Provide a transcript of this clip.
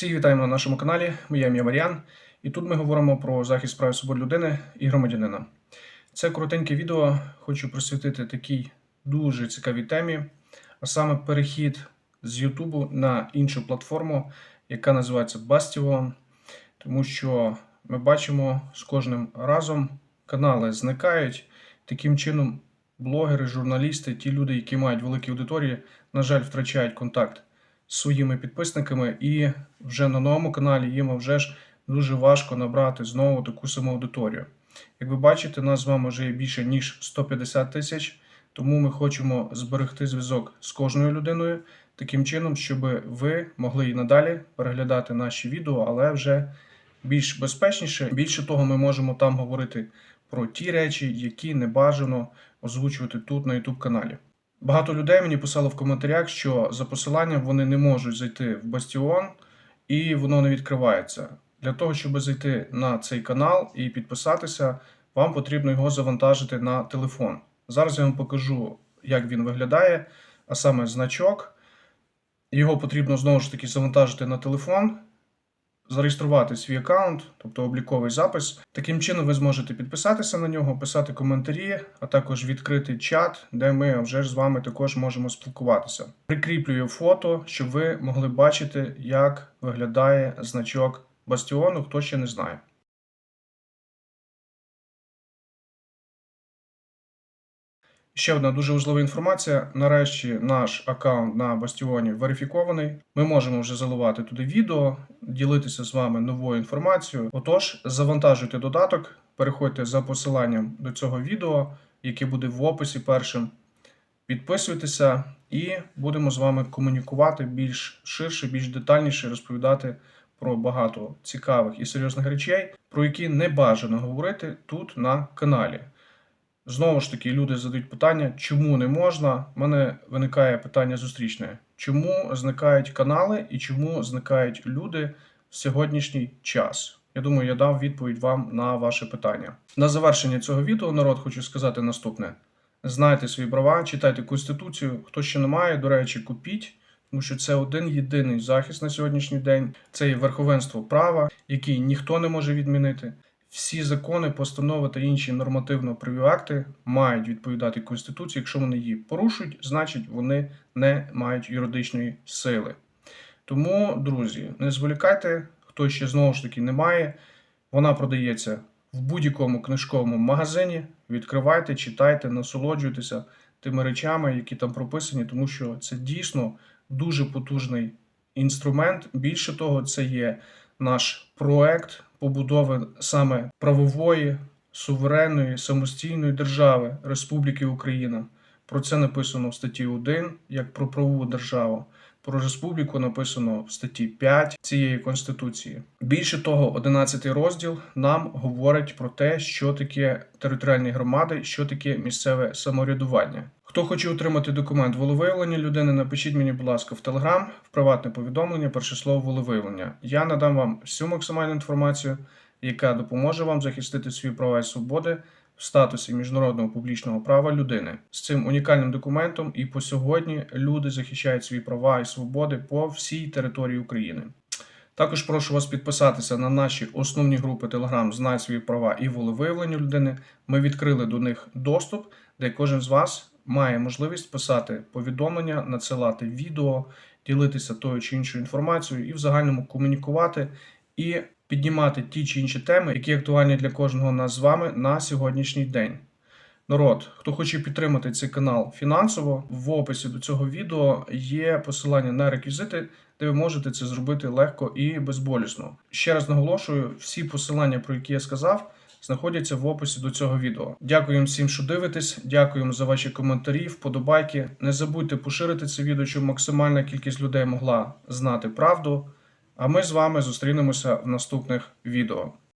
Всіх вітаємо на нашому каналі. Моє ім'я Мар'ян, і тут ми говоримо про захист прав і свобод людини і громадянина. Це коротеньке відео хочу присвятити такій дуже цікавій темі, а саме перехід з Ютубу на іншу платформу, яка називається Bastion, тому що ми бачимо з кожним разом канали зникають. Таким чином, блогери, журналісти, ті люди, які мають великі аудиторії, на жаль, втрачають контакт своїми підписниками, і вже на новому каналі їм вже ж дуже важко набрати знову таку саму аудиторію. Як ви бачите, нас з вами вже є більше ніж 150 тисяч, тому ми хочемо зберегти зв'язок з кожною людиною таким чином, щоб ви могли і надалі переглядати наші відео, але вже більш безпечніше. Більше того, ми можемо там говорити про ті речі, які не бажано озвучувати тут на YouTube каналі. Багато людей мені писало в коментарях, що за посиланням вони не можуть зайти в Бастіон і воно не відкривається. Для того, щоб зайти на цей канал і підписатися, вам потрібно його завантажити на телефон. Зараз я вам покажу, як він виглядає, а саме значок. Його потрібно знову ж таки завантажити на телефон, зареєструвати свій аккаунт, тобто обліковий запис. Таким чином, ви зможете підписатися на нього, писати коментарі, а також відкрити чат, де ми вже з вами також можемо спілкуватися. Прикріплюю фото, щоб ви могли бачити, як виглядає значок Бастіону, хто ще не знає. Ще одна дуже важлива інформація. Нарешті наш аккаунт на Бастіоні верифікований. Ми можемо вже заливати туди відео, ділитися з вами новою інформацією. Отож, завантажуйте додаток, переходьте за посиланням до цього відео, яке буде в описі першим. Підписуйтеся і будемо з вами комунікувати більш ширше, більш детальніше, розповідати про багато цікавих і серйозних речей, про які не бажано говорити тут на каналі. Знову ж таки, люди задають питання, чому не можна. У мене виникає питання зустрічне: чому зникають канали і чому зникають люди в сьогоднішній час? Я думаю, я дав відповідь вам на ваше питання. На завершення цього відео народ хочу сказати наступне: знайте свої права, читайте конституцію. Хто ще не має, до речі, купіть. Тому що це один єдиний захист на сьогоднішній день. Це є верховенство права, який ніхто не може відмінити. Всі закони, постанови та інші нормативно-правові акти мають відповідати Конституції. Якщо вони її порушують, значить вони не мають юридичної сили. Тому, друзі, не зволікайте, хто ще знову ж таки не має. Вона продається в будь-якому книжковому магазині. Відкривайте, читайте, насолоджуйтеся тими речами, які там прописані, тому що це дійсно дуже потужний інструмент. Більше того, це є наш проект побудови саме правової, суверенної, самостійної держави Республіки Україна. Про це написано в статті 1 як про правову державу. Про республіку написано в статті 5 цієї конституції. Більше того, 11 розділ нам говорить про те, що таке територіальні громади, що таке місцеве самоврядування. Хто хоче отримати документ волевиявлення людини, напишіть мені, будь ласка, в Телеграм, в приватне повідомлення, перше слово волевиявлення. Я надам вам всю максимальну інформацію, яка допоможе вам захистити свої права і свободи статусі міжнародного публічного права людини. З цим унікальним документом і по сьогодні люди захищають свої права і свободи по всій території України. Також прошу вас підписатися на наші основні групи Telegram Знай свої права і волевиявлення людини. Ми відкрили до них доступ, де кожен з вас має можливість писати повідомлення, надсилати відео, ділитися тою чи іншою інформацією і в загальному комунікувати і піднімати ті чи інші теми, які актуальні для кожного нас з вами на сьогоднішній день. Народ, хто хоче підтримати цей канал фінансово, в описі до цього відео є посилання на реквізити, де ви можете це зробити легко і безболісно. Ще раз наголошую, всі посилання, про які я сказав, знаходяться в описі до цього відео. Дякую всім, що дивитесь. Дякуємо за ваші коментарі, вподобайки. Не забудьте поширити це відео, щоб максимальна кількість людей могла знати правду. А ми з вами зустрінемося в наступних відео.